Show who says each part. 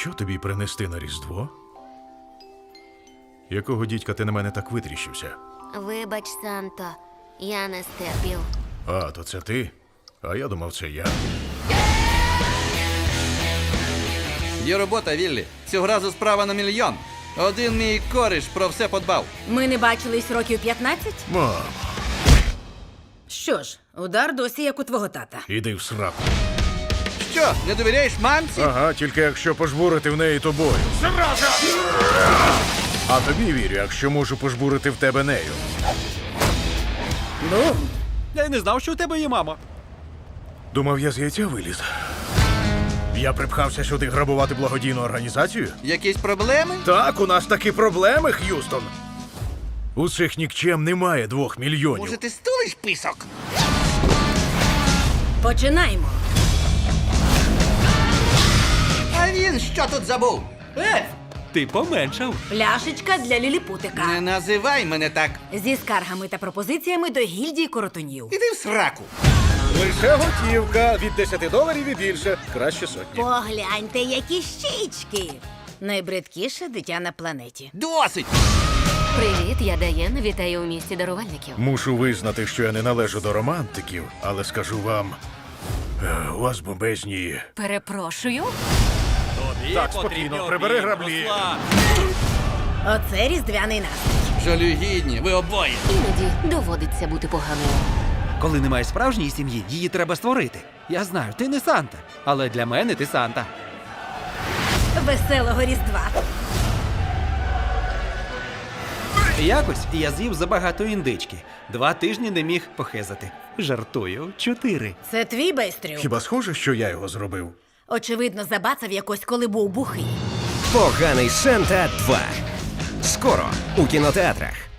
Speaker 1: Що тобі принести на Різдво? Якого дідька ти на мене так витріщився?
Speaker 2: Вибач, Санто, я не стерпів.
Speaker 1: А, то це ти? А я думав, це я.
Speaker 3: Є робота, Віллі. Цього разу справа на мільйон. Один мій кориш про все подбав.
Speaker 4: Ми не бачились років 15?
Speaker 1: Мам,
Speaker 4: Що ж, удар досі як у твого тата.
Speaker 1: іди в сраку.
Speaker 3: Що, не довіряєш мамці?
Speaker 1: Ага, тільки якщо пожбурити в неї тобою. Зараза! А тобі вірю, якщо можу пожбурити в тебе нею.
Speaker 4: Ну,
Speaker 5: Я й не знав, що у тебе є мама.
Speaker 1: Думав, я з яйця виліз. Я припхався сюди грабувати благодійну організацію?
Speaker 3: Якісь проблеми?
Speaker 1: Так, у нас такі проблеми, Х'юстон. У цих нікчем немає двох мільйонів.
Speaker 3: Може, ти стулиш писок?
Speaker 4: починаємо.
Speaker 3: Що тут забув?
Speaker 5: Е, ти поменшав.
Speaker 4: Пляшечка для ліліпутика.
Speaker 3: Не називай мене так.
Speaker 4: Зі скаргами та пропозиціями до гільдії коротунів.
Speaker 3: Іди в сраку.
Speaker 1: Лише готівка від 10 доларів і більше. Краще сотні.
Speaker 4: Погляньте, які щічки! Найбридкіше дитя на планеті.
Speaker 3: Досить!
Speaker 2: Привіт, я Даєн. Вітаю у місті дарувальників.
Speaker 1: Мушу визнати, що я не належу до романтиків, але скажу вам. е, У вас бомбезні.
Speaker 2: Перепрошую.
Speaker 5: Тобі
Speaker 1: Так, спокійно, прибери граблі.
Speaker 4: Оце різдвяний настрій.
Speaker 3: Жалюгідні, ви обоє.
Speaker 2: Іноді доводиться бути поганою.
Speaker 5: Коли немає справжньої сім'ї, її треба створити. Я знаю, ти не Санта, але для мене ти Санта.
Speaker 4: Веселого різдва.
Speaker 5: Якось я з'їв забагато індички. Два тижні не міг похезати. Жартую, чотири.
Speaker 4: Це твій байстрю.
Speaker 1: Хіба схоже, що я його зробив?
Speaker 4: Очевидно, забацав якось, коли був бухий.
Speaker 6: Поганий Санта 2. Скоро у кінотеатрах.